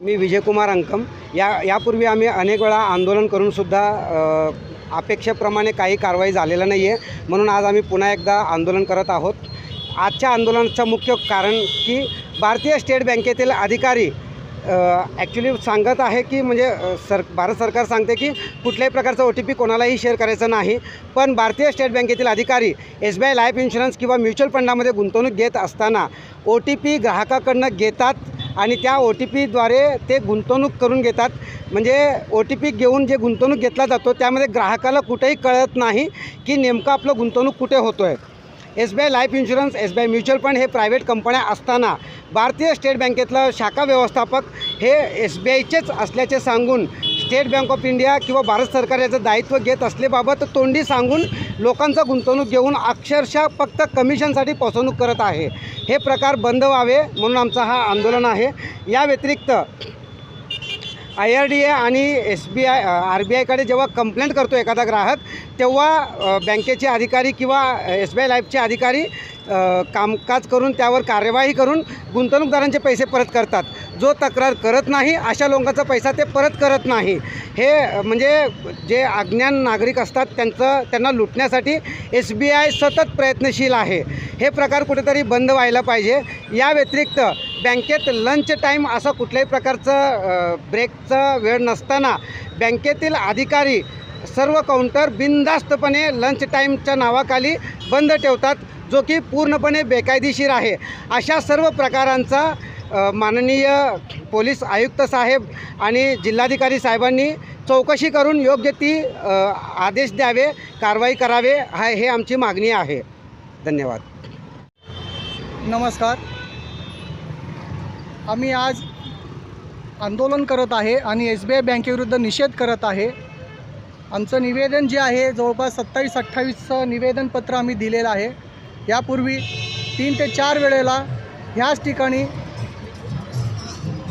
मी विजयकुमार अंकम. या यापूर्वी आम्ही अनेक वेळा आंदोलन करूनसुद्धा अपेक्षेप्रमाणे काही कारवाई झालेलं नाही आहे म्हणून आज आम्ही पुन्हा एकदा आंदोलन करत आहोत. आजच्या आंदोलनाचं मुख्य कारण की भारतीय स्टेट बँकेतील अधिकारी ॲक्च्युली सांगत आहे की म्हणजे सर भारत सरकार सांगते की कुठल्याही प्रकारचा ओ टी पी कोणालाही शेअर करायचा नाही. पण भारतीय स्टेट बँकेतील अधिकारी S B I life insurance किंवा म्युच्युअल फंडामध्ये गुंतवणूक घेत असताना ओ टी पी ग्राहकाकडनं घेतात. आणि त्या ओ टी पीद्वारे ते गुंतवणूक करून घेतात. म्हणजे ओ टी पी घेऊन जे गुंतवणूक घेतला जातो त्यामध्ये ग्राहकाला कुठेही कळत नाही की नेमकं आपलं गुंतवणूक कुठे होतो आहे S B I life insurance S B I mutual fund हे प्रायव्हेट कंपन्या असताना भारतीय स्टेट बँकेतलं शाखा व्यवस्थापक हे एस बी आयचेच असल्याचे सांगून स्टेट बँक ऑफ इंडिया किंवा भारत सरकार याचं दायित्व घेत असल्याबाबत तोंडी सांगून लोकांचा गुंतवणूक घेऊन अक्षरशः फक्त कमिशनसाठी फसवणूक करत आहे. हे प्रकार बंद व्हावे म्हणून आमचा हा आंदोलन आहे. या व्यतिरिक्त आय आर डी ए आणि S B I R B आयकडे जेव्हा कंप्लेंट करतो एखादा ग्राहक तेव्हा बँकेचे अधिकारी किंवा एस बी आय लाईफचे अधिकारी कामकाज करून त्यावर कार्यवाही करून गुंतवणूकदारांचे पैसे परत करतात. जो तक्रार करत नाही अशा लोकांचा पैसा ते परत करत नाही. हे म्हणजे जे अज्ञान नागरिक असतात त्यांचं त्यांना लुटण्यासाठी एस बी आय सतत प्रयत्नशील आहे. हे प्रकार कुठेतरी बंद व्हायला पाहिजे. या व्यतिरिक्त बँकेत लंच टाईम असं कुठल्याही प्रकारचं ब्रेकचं ब्रेकचा वेळ नसताना बँकेतील अधिकारी सर्व काउंटर बिनधास्तपणे लंच टाईमच्या नावाखाली बंद ठेवतात जो की पूर्णपणे बेकायदेशीर आहे. अशा सर्व प्रकारांचा माननीय पोलीस आयुक्त साहेब आणि जिल्हाधिकारी साहेबांनी चौकशी करून योग्य ती आदेश द्यावे कारवाई करावे हा हे आमची मागणी आहे. धन्यवाद. नमस्कार. आम्ही आज आंदोलन करत आहे आणि एस बी आय बँकेविरुद्ध निषेध करत आहे. आमचं निवेदन जे आहे जवळपास सत्तावीस अठ्ठावीसचं निवेदनपत्र आम्ही दिलेलं आहे. यापूर्वी तीन ते चार वेळेला ह्याच ठिकाणी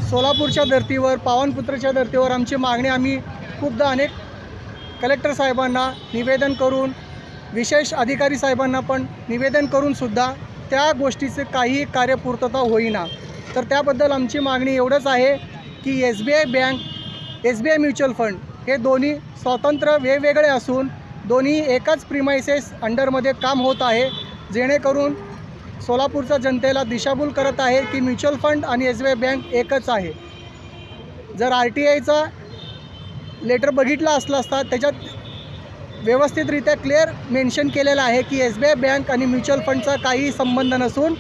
सोलापूरच्या धर्तीवर पावनपुत्रच्या धर्तीवर आमची मागणी आम्ही खूपदा अनेक कलेक्टर साहेबांना निवेदन करून विशेष अधिकारी साहेबांना पण निवेदन करूनसुद्धा त्या गोष्टीचे काही कार्यपूर्तता होईना. तर त्याबद्दल आमची मागणी एवढंच आहे की S B I bank S B I mutual fund हे दोन्ही स्वतंत्र वेगवेगळे असून दोन्ही एकाच प्रिमायसेस अंडरमध्ये काम होत आहे. जेणेकरून सोलापूरच्या जनतेला दिशाभूल करत आहे की म्युच्युअल फंड आणि एस बी आय बँक एकच आहे. जर आर टी आयचा लेटर बघितला असला असता त्याच्यात व्यवस्थितरित्या क्लिअर मेन्शन केलेलं आहे की एस बी आय बँक आणि म्युच्युअल फंडचा काही संबंध नसून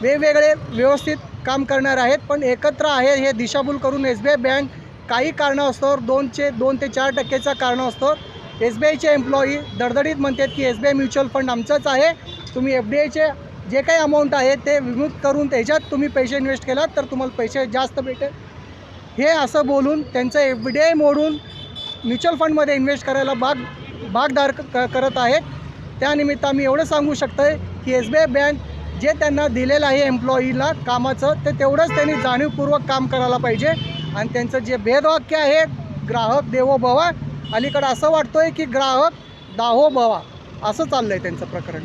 वेगवेगळे व्यवस्थित काम करणार आहेत पण एकत्र आहे हे दिशाभूल करून एस बी आय बँक काही कारणास्तव दोनचे दोन ते चार टक्केचा कारणास्तव एस बी आयचे एम्प्लॉई दडदडीत म्हणतात की S B I mutual fund आमचंच आहे. तुम्ही एफ डी आयचे जे काही अमाऊंट आहे ते विमुक्त करून त्याच्यात तुम्ही पैसे इन्व्हेस्ट केलात तर तुम्हाला पैसे जास्त भेटेल. हे असं बोलून त्यांचं एफ डी आय मोडून म्युच्युअल फंडमध्ये इन्व्हेस्ट करायला भाग भागदार क करत आहेत. त्यानिमित्त आम्ही एवढं सांगू शकतो आहे की एस बी आय बँक जे त्यांना दिलेलं आहे एम्प्लॉईला कामाचं ते तेवढंच त्यांनी जाणीवपूर्वक काम करायला पाहिजे. आणि त्यांचं जे भेदवाक्य आहे ग्राहक देवो भवा अलीकडं असं वाटतं आहे की ग्राहक दाहो भवा असं चाललं आहे त्यांचं प्रकरण.